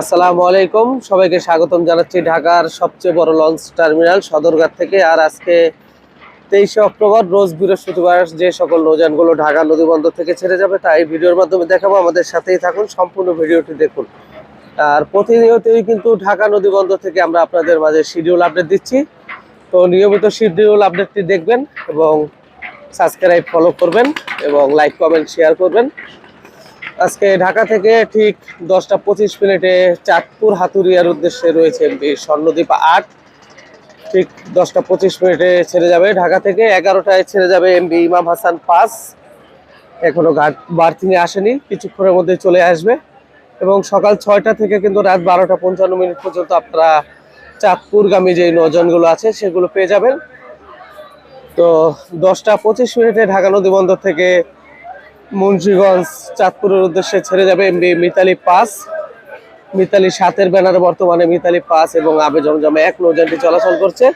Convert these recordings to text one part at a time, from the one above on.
আসসালামু আলাইকুম। সবাইকে স্বাগতম জানাচ্ছি ঢাকার সবচেয়ে বড় লঞ্চ টার্মিনাল সদরঘাট থেকে। আর আজকে তেইশে অক্টোবর, রোজ বৃহস্পতিবার যে সকল নৌযানগুলো ঢাকা নদীবন্দর থেকে ছেড়ে যাবে তাই ভিডিওর মাধ্যমে দেখাবো। আমাদের সাথেই থাকুন, সম্পূর্ণ ভিডিওটি দেখুন। আর প্রতিনিয়তই কিন্তু ঢাকা নদীবন্দর থেকে আমরা আপনাদের মাঝে শিডিউল আপডেট দিচ্ছি। তো নিয়মিত শিডিউল আপডেটটি দেখবেন এবং সাবস্ক্রাইব ফলো করবেন এবং লাইক কমেন্ট শেয়ার করবেন। আজকে ঢাকা থেকে ঠিক দশটা পঁচিশ মিনিটে চাঁদপুর হাতুরিয়ার উদ্দেশ্যে রয়েছে স্বর্ণদ্বীপ আট। ঠিক দশটা পঁচিশ মিনিটে ছেড়ে যাবে। ঢাকা থেকে এগারোটায় ছেড়ে যাবে এমবি ইমাম হাসান পাস। এখনও ঘাট বার্থিংয়ে আসেনি। কিছুক্ষণের মধ্যে চলে আসবে। এবং সকাল ছয়টা থেকে কিন্তু রাত বারোটা পঞ্চান্ন মিনিট পর্যন্ত আপনারা চাঁদপুরগামী যে নজনগুলো আছে, সেগুলো পেয়ে যাবেন। তো দশটা পঁচিশ মিনিটে ঢাকা নদী বন্দর থেকে মুন্সিগঞ্জ, চাঁদপুরের উদ্দেশ্যে ছেড়ে যাবে এমবি মিতালি পাস। মিতালি সাতের ব্যানারে বর্তমানে মিতালি পাস এবং আবে জমজমে এক নৌযানটি চলাচল করছে।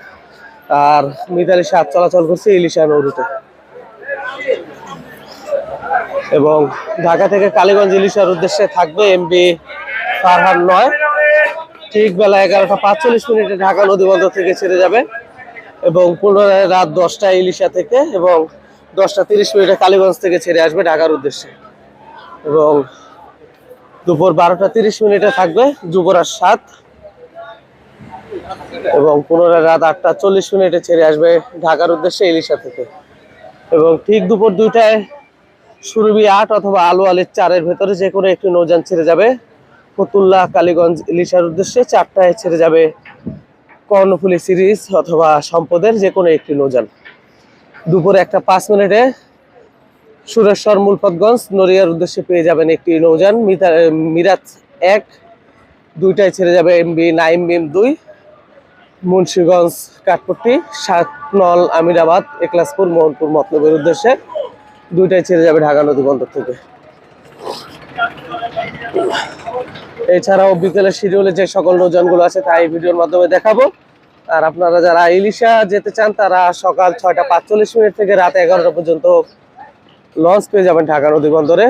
আর মিতালি সাত চলাচল করছে ইলিশা নৌরুতে এবং ঢাকা থেকে কালীগঞ্জ ইলিশার উদ্দেশ্যে থাকবে এমবি ফারহান নয়। ঠিক বেলা এগারোটা পাঁচচল্লিশ মিনিটে ঢাকা নদীবন্দর থেকে ছেড়ে যাবে এবং পুনরায় রাত দশটায় ইলিশা থেকে এবং দশটা তিরিশ মিনিটে কালীগঞ্জ থেকে ছেড়ে আসবে ঢাকার উদ্দেশ্যে। এবং দুপুর বারোটা তিরিশ মিনিটে থাকবে যুবরাজ সাত। এবং পুনরায় রাত আটটা চল্লিশ মিনিটে ছেড়ে আসবে ঢাকার উদ্দেশ্যে ইলিশা থেকে। এবং ঠিক দুপুর দুইটায় সুরভি আট অথবা আলু আলির চারের ভেতরে যে কোনো একটি নৌযান ছেড়ে যাবে। ফতুল্লাহ কালীগঞ্জ, ইলিশার উদ্দেশ্যে চারটায় ছেড়ে যাবে কর্ণফুলি সিরিজ অথবা সম্পদের যে কোনো একটি নৌযান। দুপুরে একটা পাঁচ মিনিটে সুরেশ্বর মূলপতগঞ্জ নড়িয়ার উদ্দেশ্যে পেয়ে যাবেন একটি নৌযান। মিরাজ এক, দুইটায় ছেড়ে যাবে এমবি নাইম বিম দুই। মুন্সীগঞ্জ, কাঠপট্টি, সাত নল, আমিরাবাদ একলাসপুর মোহনপুর, মতলবের উদ্দেশ্যে দুইটায় ছেড়ে যাবে ঢাকা নদী বন্দর থেকে। এছাড়াও বিকেলের শিডিউলে যে সকল নৌযানগুলো আছে, তা এই ভিডিওর মাধ্যমে দেখাবো। আর আপনারা যারা ইলিশা যেতে চান, তারা সকাল ছয়টা পাঁচচল্লিশ মিনিট থেকে রাত এগারোটা পর্যন্ত লঞ্চ পেয়ে যাবেন ঢাকা নদী বন্দরে।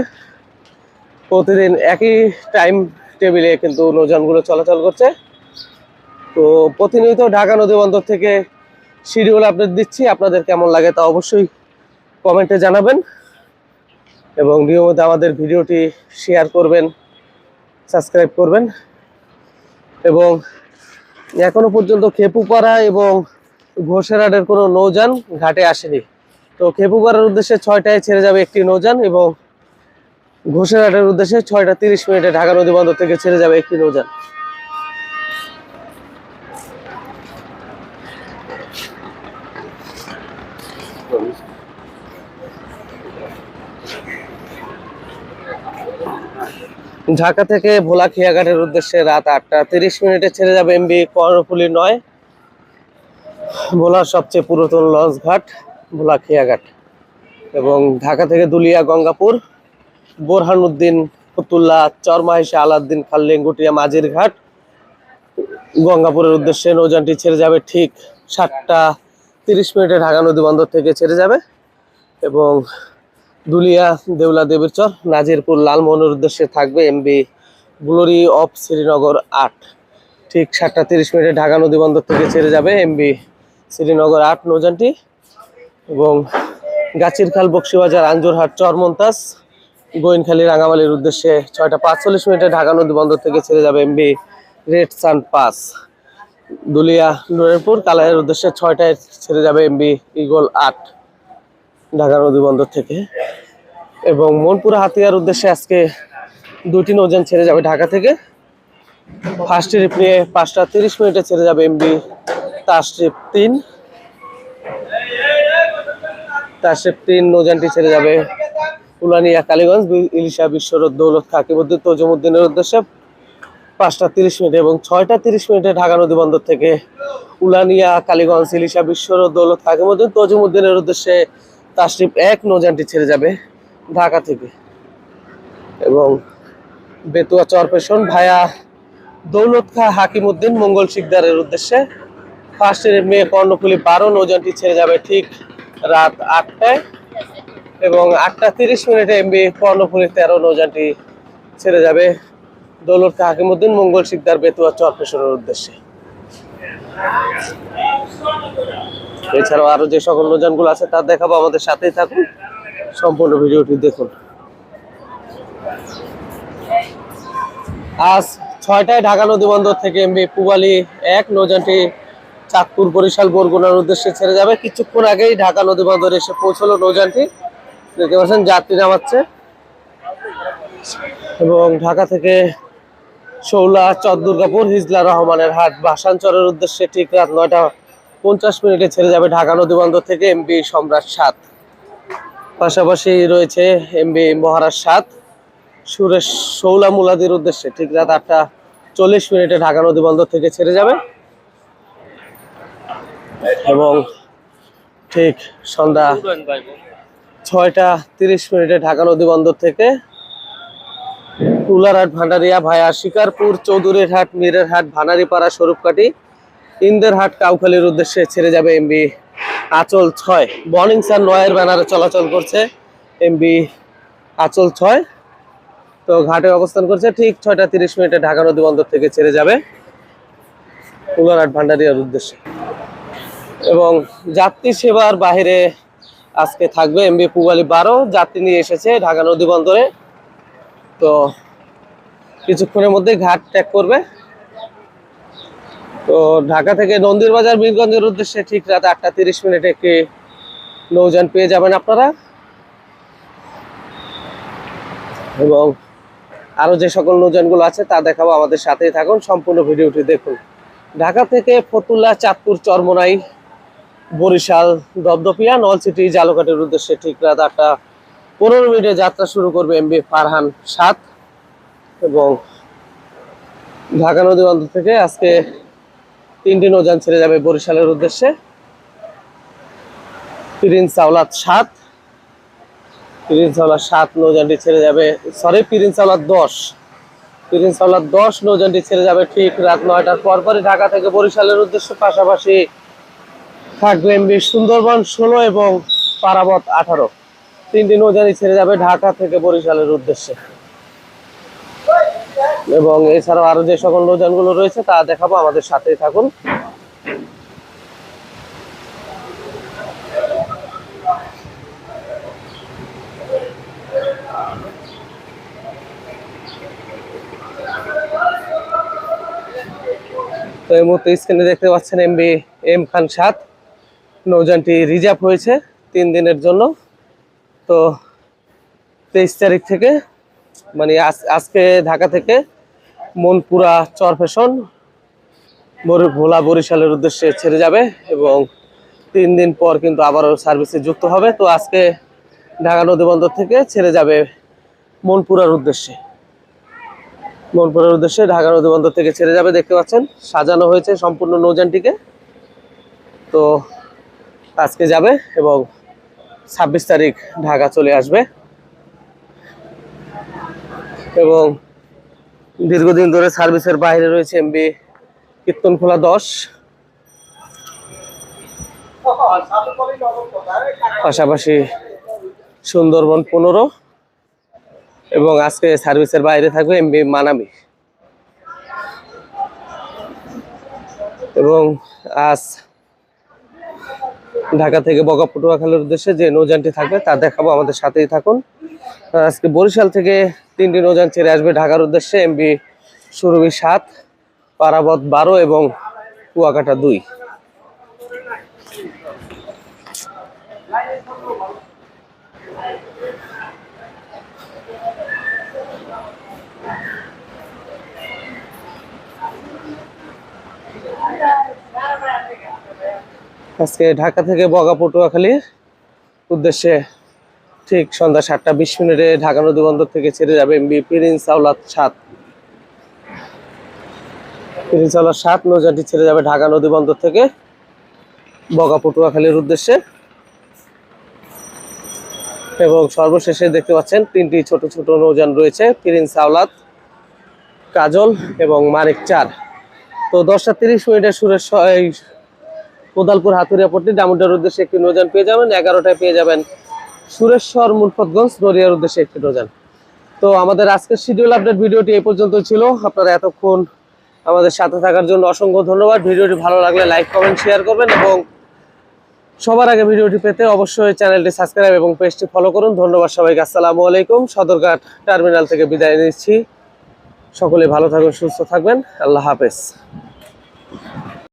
প্রতিদিন একই টাইম টেবিলে কিন্তু নৌযানগুলো চলাচল করছে। তো প্রতিনিয়ত ঢাকা নদী বন্দর থেকে শিডিউল আপডেট দিচ্ছি। আপনাদের কেমন লাগে তা অবশ্যই কমেন্টে জানাবেন এবং নিয়মিত আমাদের ভিডিওটি শেয়ার করবেন সাবস্ক্রাইব করবেন এবং এখনও পর্যন্ত খেপুপাড়া এবং ঘোষেরাডের কোনো নৌযান ঘাটে আসেনি। তো খেপুপাড়ার উদ্দেশ্যে ছয়টায় ছেড়ে যাবে একটি নৌযান এবং ঘোষেরাডের উদ্দেশ্যে ছয়টা তিরিশ মিনিটে ঢাকা নদী বন্দর থেকে ছেড়ে যাবে একটি নৌযান। ঢাকা থেকে ভোলা খিয়াঘাটের উদ্দেশ্যে রাত আটটা তিরিশ মিনিটে ছেড়ে যাবে এমবি কর্ণফুলি নয়, ভোলার সবচেয়ে পুরাতন লঞ্চ ঘাট, ভোলা খিয়াঘাট। এবং ঢাকা থেকে দুলিয়া, গঙ্গাপুর, বোরহানুদ্দিন ফতুল্লাহ চরমাহিসা আলাউদ্দিন খাল লেঙ্গুটিয়া, মাঝির ঘাট। গঙ্গাপুরের উদ্দেশ্যে নৌযানটি ছেড়ে যাবে ঠিক সাতটা তিরিশ মিনিটে ঢাকা নদী বন্দর থেকে ছেড়ে যাবে। এবং দুলিয়া দেউলা দেবীর চর নাজিরপুর লালমোহনের উদ্দেশ্যে থাকবে এমবি গ্লোরি অফ শ্রীনগর আট। ঠিক সাতটা তিরিশ মিনিটে ঢাকা নদী বন্দর থেকে ছেড়ে যাবে এমবি শ্রীনগর আট নৌযানটি এবং গাছিরখাল, বক্সিবাজার, আঞ্জুরহাট চরমন্তাস গোয়েনখালি, রাঙামালির উদ্দেশ্যে ছয়টা পাঁচচল্লিশ মিনিটে ঢাকা নদী বন্দর থেকে ছেড়ে যাবে এমবি রেড সান পাস। দুলিয়া নুরেরপুর, কালাইয়ের উদ্দেশ্যে ছয়টায় ছেড়ে যাবে এমবি ইগল আট। ঢাকা নদী বন্দর থেকে। এবং মনপুরা হাতিয়ার উদ্দেশ্যে আজকে দুটি নৌযান ছেড়ে যাবে ঢাকা থেকে। ফার্স্ট ট্রিপ নিয়ে পাঁচটা তিরিশ মিনিটে ছেড়ে যাবে এমবি তাস ট্রিপ তিন। তাস ট্রিপ তিন, নৌযানটি ছেড়ে যাবে উলানিয়া কালীগঞ্জ, ইলিশা বিশ্বরোড দৌলত কাকিমুদ্দিন, তজুমুদ্দিনের উদ্দেশ্যে পাঁচটা তিরিশ মিনিট এবং ছয়টা তিরিশ মিনিটে ঢাকা নদী বন্দর থেকে উলানিয়া কালীগঞ্জ, ইলিশা বিশ্বরোড দৌলত কাকিমুদ্দিন, তজুমুদ্দিনের উদ্দেশ্যে তাশরিফ এক নৌযানটি ছেড়ে যাবে ঢাকা থেকে। এবং বেতুয়া চরপেশন ভায়া দৌলত খা হাকিমুদ্দিন মঙ্গল শিকদারের উদ্দেশ্যে ফার্স্টের মেয়ে কর্ণফুলি বারো নৌযানটি ছেড়ে যাবে ঠিক রাত আটটায়। এবং আটটা তিরিশ মিনিটে এমবি কর্ণফুলি তেরো নৌযানটি ছেড়ে যাবে দৌলত খা হাকিমুদ্দিন মঙ্গল শিকদার বেতুয়া চরপেশনের উদ্দেশ্যে। এছাড়াও আরও যে সকল নৌযানগুলো আছে, তা দেখাবো, আমাদের সাথেই থাকুন। সম্পূর্ণ ভিডিওটি দেখুন। আজ ছয়টায় ঢাকা নদী বন্দর থেকে এমবি পুবালি এক, নৌযানটি চাঁদপুর, বরিশাল, বরগুনার উদ্দেশ্যে ছেড়ে যাবে। কিছুক্ষণ আগেই ঢাকা নদী বন্দরে এসে পৌঁছলো নৌযানটি। দেখতে পাচ্ছেন, যাত্রী নামাচ্ছে। এবং ঢাকা থেকে শৌলা, চর দুর্গাপুর, হিজলা রহমানের হাট ভাষাঞ্চরের উদ্দেশ্যে ঠিক রাত নয়টা পঞ্চাশ মিনিটে ছেড়ে যাবে ঢাকা নদী বন্দর থেকে এমবি সম্রাট সাত। পাশাপাশি রয়েছে এমবি মহারাজ সাত। সুরেশ শৌলা মুলাদির উদ্দেশ্যে ঠিক রাত আটটা চল্লিশ মিনিটে ঢাকা নদী বন্দর থেকে ছেড়ে যাবে। এবং ঠিক সন্ধ্যা ছয়টা তিরিশ মিনিটে ঢাকা নদী বন্দর থেকে কুলারহাট ভান্ডারিয়া, ভায়া, শিকারপুর, চৌধুরীর হাট, মীরের হাট, ভানারিপাড়া স্বরূপকাটি ইন্দের হাট, কাউখালীর উদ্দেশ্যে ছেড়ে যাবে এমবি আচল ছয়। বর্নিং সার নয়ের ব্যানারে চলাচল করছে এমবি আচল ছয়। তো ঘাটে অবস্থান করছে ঠিক ছয়টা তিরিশ মিনিটে ঢাকা নদী বন্দর থেকে ছেড়ে যাবে কুলারহাট ভান্ডারিয়ার উদ্দেশ্যে। এবং যাত্রী সেবার বাইরে আজকে থাকবে এমবি পুবালি বারো। যাত্রী নিয়ে এসেছে ঢাকা নদী বন্দরে। তো কিছুক্ষণের মধ্যে ঘাট ত্যাগ করবে। তো ঢাকা থেকে নন্দীর বাজার বীরগঞ্জের উদ্দেশ্যে ঠিক রাত আটটা তিরিশ মিনিটে একটি নৌযান পেয়ে যাবেন আপনারা। এবং আরও যে সকল নৌযানগুলো আছে তা দেখাবো আমাদের সাথেই থাকুন। সম্পূর্ণ ভিডিওটি দেখুন। ঢাকা থেকে ফতুল্লা, চাঁদপুর, চরমনাই, বরিশাল দপদপিয়া নলসিটি, জালকাটের উদ্দেশ্যে ঠিক রাত আটটা পনেরো মিনিটে যাত্রা শুরু করবে এমবি ফারহান সাত এবং ঢাকা নদী বন্দর থেকে আজকে তিনটি নৌযান ছেড়ে যাবে বরিশালের উদ্দেশ্যে। প্রিন্স আওলাদ সাত, প্রিন্স আওলাদ সাত নৌযানটি ছেড়ে যাবে সরি প্রিন্স আওলাদ দশ। প্রিন্স আওলাদ দশ নৌযানটি ছেড়ে যাবে ঠিক রাত নয়টার পর পরই ঢাকা থেকে বরিশালের উদ্দেশ্যে। পাশাপাশি থাকবে এমবি সুন্দরবন ষোলো এবং পারাবত আঠারো। তিনটি নৌযানই ছেড়ে যাবে ঢাকা থেকে বরিশালের উদ্দেশ্যে। এবং এছাড়াও আরও যে সকল নৌযানগুলো রয়েছে, তা দেখাবো। আমাদের সাথেই থাকুন। তো এই মুহূর্তে স্ক্রিনে দেখতে পাচ্ছেন এমবি এম খান সাত নৌযানটি রিজার্ভ হয়েছে তিন দিনের জন্য। তো তেইশ তারিখ থেকে মানে আজ- আজকে ঢাকা থেকে মনপুরা চরফেশন বরি- ভোলা বরিশালের উদ্দেশ্যে ছেড়ে যাবে এবং তিন দিন পর কিন্তু আবারও সার্ভিসে যুক্ত হবে। তো আজকে ঢাকা নদী বন্দর থেকে ছেড়ে যাবে মনপুরার উদ্দেশ্যে। মনপুরার উদ্দেশ্যে ঢাকা নদী বন্দর থেকে ছেড়ে যাবে, দেখতে পাচ্ছেন, সাজানো হয়েছে সম্পূর্ণ নৌজানটিকে তো আজকে যাবে এবং ছাব্বিশ তারিখ ঢাকা চলে আসবে। এবং দীর্ঘদিন ধরে সার্ভিসের বাইরে রয়েছে এমবি কীর্তনখোলা দশ। পাশাপাশি সুন্দরবন পনেরো। এবং আজকে সার্ভিসের বাইরে থাকবে এমবি মানামি। এবং আজ ঢাকা থেকে বগা পটুয়াখালীর উদ্দেশ্যে যে নৌযানটি থাকবে তা দেখাবো। আমাদের সাথেই থাকুন। আজকে বরিশাল থেকে তিনটি নৌযান ছেড়ে আসবে ঢাকার উদ্দেশ্যে এমবি সুরভি সাত, পারাবত বারো এবং কুয়াকাটা দুই। আজকে ঢাকা থেকে বগা পটুয়াখালীর উদ্দেশ্যে ঠিক, সন্ধ্যা সাতটা বিশ মিনিটে ঢাকা নদী বন্দর থেকে ছেড়ে যাবে এমবি প্রিন্স আওলাদ সাত। প্রিন্স আওলাদ সাত নৌযানটি ছেড়ে যাবে ঢাকা নদী বন্দর থেকে বগা পটুয়াখালীর উদ্দেশ্যে। এবং সর্বশেষে দেখতে পাচ্ছেন তিনটি ছোট ছোট নৌযান রয়েছে প্রিন্স আওলাদ কাজল এবং মানিক চার। তো দশটা তিরিশ মিনিটে সুরেশ এই কোদালপুর হাতুরিয়া পট্টি ডামুডার উদ্দেশ্যে একটি নৌযান পেয়ে যাবেন, এগারোটায় পেয়ে যাবেন সুরেশ্বর মুলফতগঞ্জ নড়িয়ার উদ্দেশ্যে একটি নৌযান তো আমাদের আজকের শিডিউল আপডেট ভিডিওটি এই পর্যন্ত ছিল। আপনারা এতক্ষণ আমাদের সাথে থাকার জন্য অসংখ্য ধন্যবাদ। ভিডিওটি ভালো লাগলে লাইক কমেন্ট শেয়ার করবেন এবং সবার আগে ভিডিওটি পেতে অবশ্যই চ্যানেলটি সাবস্ক্রাইব এবং পেজটি ফলো করুন। ধন্যবাদ সবাইকে। আসসালামু আলাইকুম। সদরঘাট টার্মিনাল থেকে বিদায় নিচ্ছি। সকলে ভালো থাকুন সুস্থ থাকবেন। আল্লাহ হাফেজ।